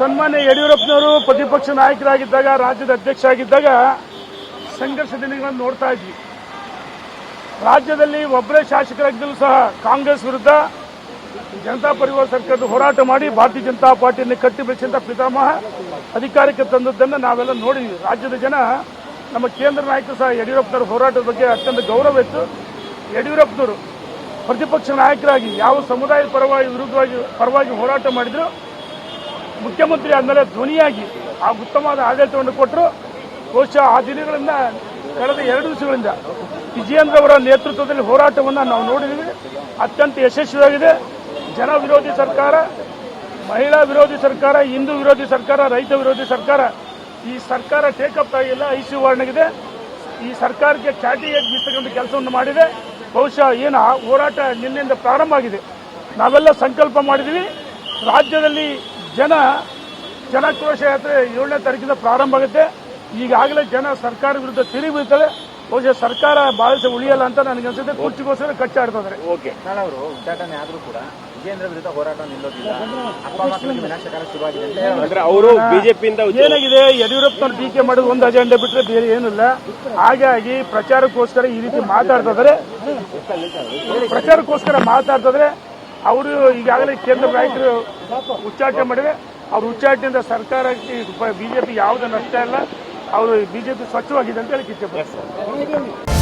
ಸನ್ಮಾನ್ಯ ಯಡಿಯೂರಪ್ಪನವರು ಪ್ರತಿಪಕ್ಷ ನಾಯಕರಾಗಿದ್ದಾಗ, ರಾಜ್ಯದ ಅಧ್ಯಕ್ಷ ಆಗಿದ್ದಾಗ ಸಂಘರ್ಷ ದಿನಗಳನ್ನು ನೋಡ್ತಾ ಇದ್ವಿ. ರಾಜ್ಯದಲ್ಲಿ ಒಬ್ಬರೇ ಶಾಸಕರಾಗಿದ್ದರೂ ಸಹ ಕಾಂಗ್ರೆಸ್ ವಿರುದ್ಧ ಜನತಾ ಪರಿವಾರ ಸರ್ಕಾರದ ಹೋರಾಟ ಮಾಡಿ ಭಾರತೀಯ ಜನತಾ ಪಾರ್ಟಿಯನ್ನು ಕಟ್ಟಿ ಬೆಳೆಸಿದಂತ ಪಿತಾಮಹ ಅಧಿಕಾರಕ್ಕೆ ತಂದದ್ದನ್ನು ನಾವೆಲ್ಲ ನೋಡಿದ್ವಿ. ರಾಜ್ಯದ ಜನ, ನಮ್ಮ ಕೇಂದ್ರ ನಾಯಕರು ಸಹ ಯಡಿಯೂರಪ್ಪನವರ ಹೋರಾಟದ ಬಗ್ಗೆ ಅತ್ಯಂತ ಗೌರವ ಇತ್ತು. ಯಡಿಯೂರಪ್ಪನವರು ಪ್ರತಿಪಕ್ಷ ನಾಯಕರಾಗಿ ಯಾವ ಸಮುದಾಯದ ಪರವಾಗಿ, ವಿರುದ್ಧವಾಗಿ, ಪರವಾಗಿ ಹೋರಾಟ ಮಾಡಿದ್ರು ಮುಖ್ಯಮಂತ್ರಿ ಆದಮೇಲೆ ಧ್ವನಿಯಾಗಿ ಆ ಉತ್ತಮವಾದ ಆಡಳಿತವನ್ನು ಕೊಟ್ಟರು. ಬಹುಶಃ ಆ ದಿನಗಳಿಂದ ಕಳೆದ ಎರಡು ದಿವಸಗಳಿಂದ ವಿಜಯೇಂದ್ರ ಅವರ ನೇತೃತ್ವದಲ್ಲಿ ಹೋರಾಟವನ್ನು ನಾವು ನೋಡಿದ್ದೀವಿ. ಅತ್ಯಂತ ಯಶಸ್ವಿಯಾಗಿದೆ. ಜನ ವಿರೋಧಿ ಸರ್ಕಾರ, ಮಹಿಳಾ ವಿರೋಧಿ ಸರ್ಕಾರ, ಹಿಂದೂ ವಿರೋಧಿ ಸರ್ಕಾರ, ರೈತ ವಿರೋಧಿ ಸರ್ಕಾರ, ಈ ಸರ್ಕಾರ ಟೇಕಪ್ ಆಗಿಲ್ಲ ಐಸಿ ವರ್ಣಗಿದೆ ಈ ಸರ್ಕಾರಕ್ಕೆ ಚಾಟಿ ಬೀಸತಕ್ಕಂಥ ಕೆಲಸವನ್ನು ಮಾಡಿದೆ. ಬಹುಶಃ ಏನು ಹೋರಾಟ ನಿನ್ನೆಯಿಂದ ಪ್ರಾರಂಭ ಆಗಿದೆ. ನಾವೆಲ್ಲ ಸಂಕಲ್ಪ ಮಾಡಿದ್ದೀವಿ. ರಾಜ್ಯದಲ್ಲಿ ಜನ ಜನಕ್ರೋಶ ಯಾತ್ರೆ ಏಳನೇ ತಾರೀಕಿಂದ ಪ್ರಾರಂಭ ಆಗುತ್ತೆ. ಈಗಾಗಲೇ ಜನ ಸರ್ಕಾರ ವಿರುದ್ಧ ತಿರುಗಿ ಬೀಳ್ತಾರೆ. ಬಹುಶಃ ಸರ್ಕಾರ ಬಹಳ ದಿವಸ ಉಳಿಯಲ್ಲ ಅಂತ ನನಗೆ ಅನ್ಸುತ್ತೆ. ಕುರ್ಚಿಗೋಸ್ಕರ ಕಚ್ಚಾಡ್ತಿದ್ದಾರೆ ಓಕೆ. ಅವರು ಉದ್ಘಾಟನೆ ಆದ್ರೂ ಕೂಡ ವಿಜೇಂದ್ರ ವಿರುದ್ಧ ಹೋರಾಟ ನಿಲ್ಲೋದಿಲ್ಲ. ವಿನಾಶಕರ ಶುರುವಾಗಿದೆ ಅವರು ಬಿಜೆಪಿಯಿಂದ ಏನಾಗಿದೆ? ಯಡಿಯೂರಪ್ಪನವ್ರು ಟೀಕೆ ಮಾಡೋದು ಒಂದು ಅಜೆಂಡಾ ಬಿಟ್ಟರೆ ಬೇರೆ ಏನಿಲ್ಲ ಹಾಗಾಗಿ ಪ್ರಚಾರಕ್ಕೋಸ್ಕರ ಈ ರೀತಿ ಮಾತಾಡ್ತಾ ಇದಾರೆ ಪ್ರಚಾರಕ್ಕೋಸ್ಕರ ಮಾತಾಡ್ತಾ ಇದಾರೆ ಅವರು ಈಗಾಗಲೇ ಕೇಂದ್ರ ನಾಯಕರು ಉಚ್ಚಾಟನೆ ಮಾಡಿವೆ. ಅವ್ರ ಉಚ್ಚಾಟನೆಯಿಂದ ಸರ್ಕಾರಕ್ಕೆ ಬಿಜೆಪಿ ಯಾವುದೇ ನಷ್ಟ ಇಲ್ಲ. ಅವರು ಬಿಜೆಪಿ ಸ್ವಚ್ಛವಾಗಿದೆ ಅಂತ ಹೇಳಿ ಇಚ್ಛೆ